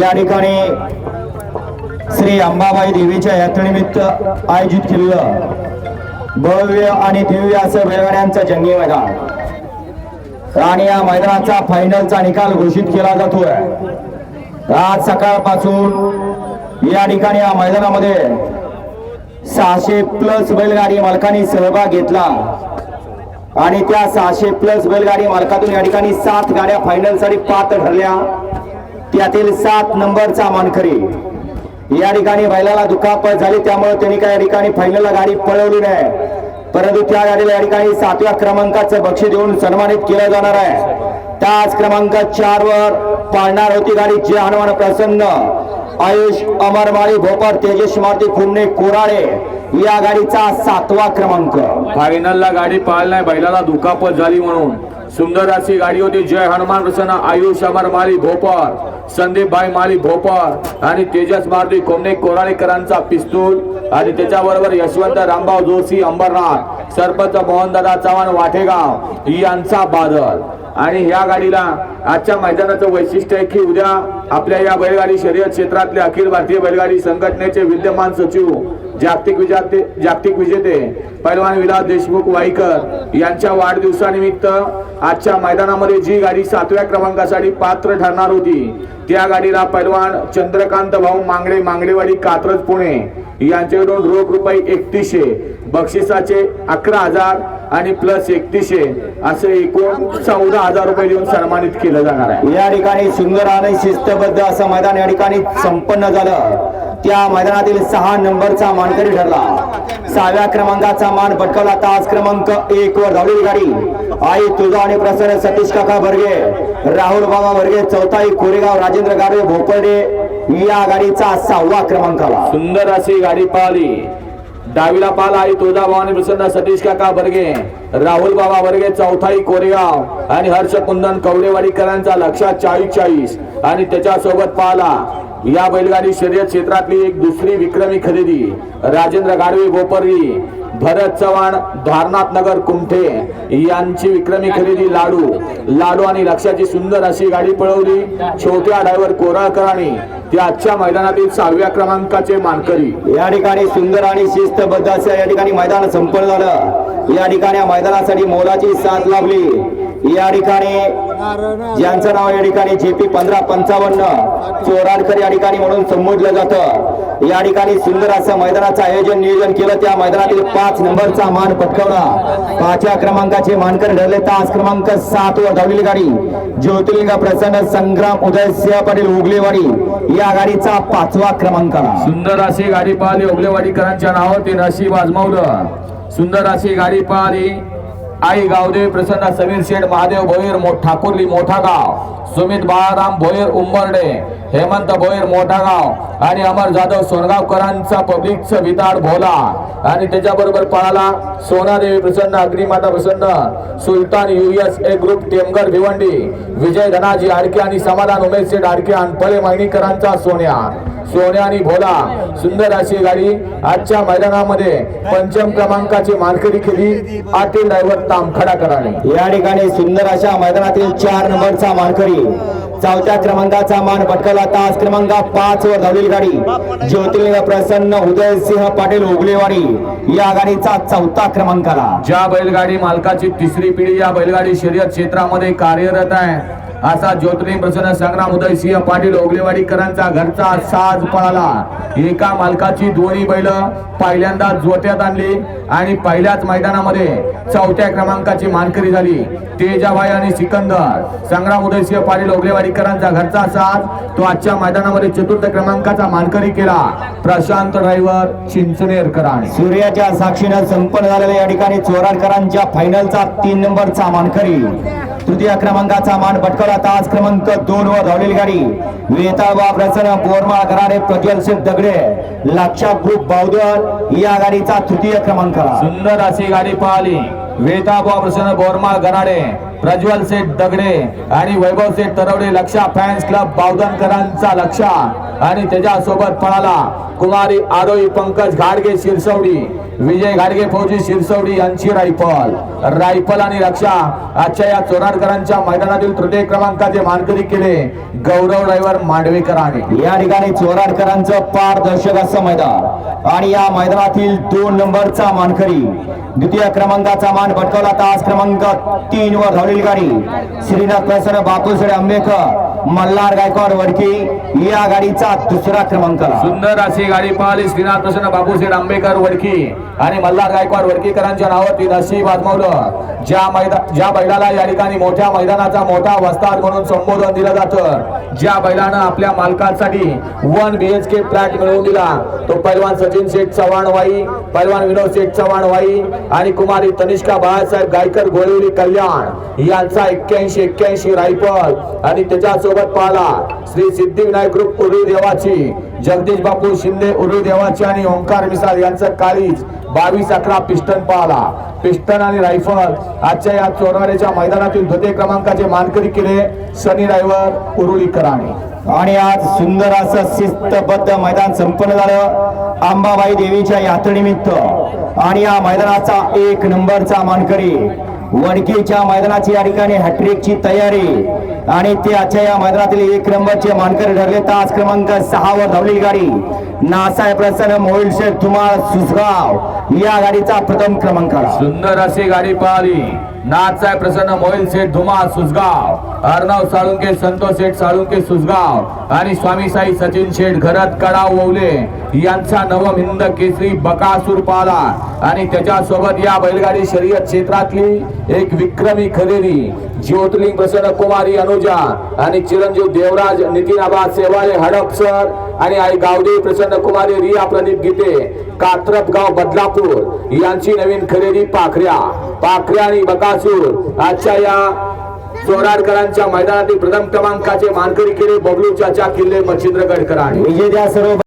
या ठिकाणी श्री अंबाबाई देवीच्या यात्रेनिमित्त आयोजित केलेलं भव्य आणि दिव्य असं बैलगाड्यांचं जंगी मैदान. आणि या मैदानाचा फायनलचा निकाल घोषित केला जातोय. आज सकाळपासून या ठिकाणी या मैदानामध्ये सहाशे प्लस बैलगाडी मालकांनी सहभाग घेतला. आणि त्या सहाशे प्लस बैलगाडी मालकातून या ठिकाणी सात गाड्या फायनलसाठी पात्र ठरल्या. त्यातील सात नंबरचा मानकरी या ठिकाणी बैलाला दुखापत झाली त्यामुळे त्यांनी काय ठिकाणी फायनलला गाडी पळवली नाही. परंतु त्या गाडीला या ठिकाणी सातव्या क्रमांकाचं बक्षीस देऊन सन्मानित केलं जाणार आहे. त्याच क्रमांक चार वर पाळणार होती गाडी जे हनुमान प्रसन्न आयुष अमरमाळी भोपर तेजस मारुती खुन्ने कोराळे. या गाडीचा सातवा क्रमांक. फायनलला गाडी पाळ नाही बैलाला दुखापत झाली म्हणून. सुंदर अशी गाडी होती जय हनुमान प्रसन्न आयुष अमर माली भोपर संदीप भाई माली भोपर आणि तेजस मारुती कोमने कोराळेकरांचा पिस्तूल आणि त्याच्याबरोबर यशवंत रामभाऊ जोशी अंबरनाथ सरपंच मोहनदादा चव्हाण वाठेगाव यांचा बादल. आणि ह्या गाडीला आजच्या मैदानाचं वैशिष्ट्य आहे की उद्या आपल्या या बैलगाडी शर्यत क्षेत्रातले अखिल भारतीय बैलगाडी संघटनेचे विद्यमान सचिव जागतिक विजेते जागतिक विजेते पैलवान विलास देशमुख वाईकर यांच्या वाढदिवसानिमित्त आजच्या मैदानामध्ये जी गाडी सातव्या क्रमांकासाठी पात्र ठरणार होती त्या गाडीला पैलवान चंद्रकांत भाऊ मांगडे मांगडेवाडी कात्रज पुणे यांच्याकडून रोख रुपये एकतीसशे बक्षिसाचे अकरा हजार आणि प्लस एकतीसशे असे एकूण चौदा हजार रुपये देऊन सन्मानित केलं जाणार आहे. या ठिकाणी सुंदर आणि शिस्तबद्ध असं मैदान या ठिकाणी संपन्न झालं. त्या मैदानातील सहा नंबरचा मानकरी ठरला. सहाव्या क्रमांकाचा मान पटकावला तास क्रमांक एक वर धावलेली गाडी. आई तुझा आणि प्रसन्न सतीश काका भरगे राहुल बाबा भरगे चौथाई कोरेगाव राजेंद्र गाडवे भोपर्डे या गाडीचा सहावा क्रमांकाला. सुंदर अशी गाडी पाहिली. डावीला पाल आई तुळजाभवानी प्रसन्न सतीश काका बर्गे राहुल बाबा बर्गे चौथाई कोरेगाव आणि हर्ष कुंदन कवडेवाडीकरांचा लक्षात चाळीस चाळीस आणि त्याच्यासोबत पाला या बैलगाडी शर्यत क्षेत्रातली एक दुसरी विक्रमी खरेदी राजेंद्र गाडवे गोपर्री भरत चव्हाण धारनाथ नगर कुमठे यांची विक्रमी खरेदी लाडू. लाडू आणि लक्षाची सुंदर अशी गाडी पळवली. छोट्या ड्रायव्हर कोराळकरांनी ते आजच्या मैदानातील सहाव्या क्रमांकाचे मानकरी. या ठिकाणी सुंदर आणि शिस्तबद्ध असं या ठिकाणी मैदान संपन्न झालं. या ठिकाणी या मैदानासाठी मोलाची साथ लाभली. या ठिकाणी ज्यांचं नाव या ठिकाणी जेपी पंधरा पंचावन्न चोराडकर या ठिकाणी म्हणून संबोधलं जातं. या ठिकाणी सुंदर असं मैदानाचं आयोजन नियोजन केलं. त्या मैदानातील पाच नंबरचा मान पटकावला. पाचव्या क्रमांकाचे मानकर ठरले. तास क्रमांक सात वर धावलेली गाडी. ज्योतिर्लिंग प्रसन्न संग्राम उदय सिंह पाटील उगलेवाडी या गाडीचा पाचवा क्रमांक सुंदर अशी गाडी पाहिली उगलेवाडीकरांच्या नावावर ते नशीब आजमावलं. सुंदर अशी गाडी पाहिली. आई गावदे प्रसन्न समीर शेठ महादेव भोईर मो ठाकुर्ली मोठा गाव सुमित बाळाराम भोईर उंबरडे हेमंत भोईर मोठा गाव आणि अमर जाधव सोनगावकरांचा पब्लिकचं विताड भोला. आणि त्याच्याबरोबर पळाला सोनादेवी प्रसन्न अग्निमाता प्रसन्न Sultan US A group Temghar Bhiwandi Vijay Dhanaji Aadke आणि समाधान उमेश शेठ आडके आणि पले मायनीकरांचा सोन्या. सोन्या आणि भोला सुंदर अशी गाडी आजच्या मैदानामध्ये पंचम क्रमांकाची मानकरी केली. आटील ड्रायव्हर तामखडा कराने या ठिकाणी सुंदर अशा मैदानातील चार नंबरचा मानकरी चौथ्या क्रमांकाचा मान पटकावला तास क्रमांक पाच वर धावलेली गाडी. ज्योतिर्लिंग प्रसन्न उदय सिंह पाटील उगलेवाडी या गाडीचा चौथा क्रमांकाला. ज्या बैलगाडी मालकाची तिसरी पिढी या बैलगाडी शर्यत क्षेत्रामध्ये कार्यरत आहे. असा ज्योतिर्लिंग प्रसन्न संग्राम उदय सिंह पाटील ओगलेवाडीकरांचा घरचा साज पळाला. एका मालकाची दोन्ही बैल पहिल्यांदा जोट्यात आणली आणि पहिल्याच मैदानामध्ये चौथ्या क्रमांकाची मानकरी झाली. तेजाबाई आणि सिकंदर. संग्राम उदयसिंह पाटील ओगलेवाडीकरांचा घरचा साज तो आजच्या मैदानामध्ये चतुर्थ क्रमांकाचा मानकरी केला. प्रशांत ड्रायव्हर चिंचनेरकरांनी सूर्याच्या साक्षीनं संपन्न झालेल्या या ठिकाणी चोराडकरांच्या फायनलचा तीन नंबरचा मानकरी. तृतीय क्रमांकाचा मान पटकावला तास क्रमांक दोन वर धावलेली गाडी. वेताळबा प्रसन्न बोरमाळ कराडे प्रज्वल शेठ दगडे लक्षा ग्रुप बावदल या गाडीचा तृतीय क्रमांक. सुंदर अशी गाडी पाहिली. वेताबा प्रसन्न बोरमाळ गराडे प्रज्वल सेठ दगडे आणि वैभव सेठ तरवडे लक्षा फॅन्स क्लब बावधनकरांचा लक्षा. आणि त्याच्यासोबत पळाला कुमारी आरोही पंकज घाडगे शिरसवडी विजय घाडगे फौजी शिरसवडी यांची रायफल. रायफल आणि रक्षा आजच्या या चोराडकरांच्या मैदानातील तृतीय क्रमांकाचे मानकरी केले गौरव ड्रायव्हर मांडवेकरांनी या ठिकाणी चोराडकरांचं पारदर्शक असं मैदान. आणि या मैदानातील दोन नंबरचा मानकरी द्वितीय क्रमांकाचा मान भटकवला. तास क्रमांक तीन वर धावले गाडी श्रीनाथ प्रसन्न बापूसडे आंबेकर मल्हार गायकवाड वडकी या गाडीचा दुसरा क्रमांक. सुंदर अशी गाडी पाहिली श्रीनाथ कृष्ण बापूसेठ आंबेकर वडकी आणि मल्हार गायकवाड वडकीकरांच्या नावावरती नशीब आजमावलं. ज्या मैदान ज्या बैलाला या ठिकाणी मोठ्या मैदानाचा मोठा वस्ताद म्हणून संबोधन दिलं जातं ज्या बैलानं आपल्या मालकांसाठी one B H K flat मिळवून दिला तो पैलवान सचिन शेठ चव्हाण वाई पैलवान विनोद शेठ चव्हाण वाई आणि कुमारी तनिष्का बाळासाहेब गायकर गोळिवली कल्याण यांचा एक्क्याऐंशी एक्क्याऐंशी रायफल आणि सोबत पाहला. श्री सिद्धिविनायक ग्रुप उर्वी देवाची जगदीश बापू शिंदे उर्वी देवाची आणि ओंकार मिसाल यांचं काळीज बावीस अकरा पिस्टन पाहला. पिस्टन आणि रायफल आजच्या या चोरवाड्याच्या मैदानातील द्वितीय क्रमांकाचे मानकरी केले सनी रायवर उरुळीकरांनी आणि आज सुंदर असं शिस्तबद्ध मैदान संपन्न झालं. अंबाबाई देवीच्या यात्रेनिमित्त. आणि या मैदानाचा एक नंबरचा मानकरी. वडकीच्या मैदानाची या ठिकाणी हॅट्रिकची तयारी. आणि ते आजच्या या मैदानातील एक नंबरचे मानकरी ठरले. तास क्रमांक सहा वर धावलेली गाडी. नासाहेब प्रसन्न मोहिल शेख धुमाळ सुसगाव. या गाडीचा प्रथम क्रमांक आला सुंदर अशी गाडी पाहिली. नाथसाहेब प्रसन्न मोहिल शेठ धुमा सुसगाव अर्णव साळुंके संतोष शेठ साळुंके सुसगाव आणि स्वामी साई सचिन शेठ घरत कडाव ओवले. यांचा नवमिंद केसरी बकासूर पाला. आणि त्याच्यासोबत या बैलगाडी शर्यत क्षेत्रातली एक विक्रमी खरेदी. ज्योतिर्लिंग प्रसन्न कुमारी अनुजा आणि चिरंजीव देवराज नितीन आबा हडप हडपसर आणि आई गावदेवी प्रसन्न कुमारी रिया प्रदीप गीते कात्रप गाव बदलापूर यांची नवीन खरेदी पाखऱ्या. पाखऱ्या आणि बकासूर. आजच्या या चोराडकरांच्या मैदानातील प्रथम क्रमांकाचे मानकरी केले बबलू चाचा किल्ले मच्छिंद्रगडकरांनी विजेत्या सर्व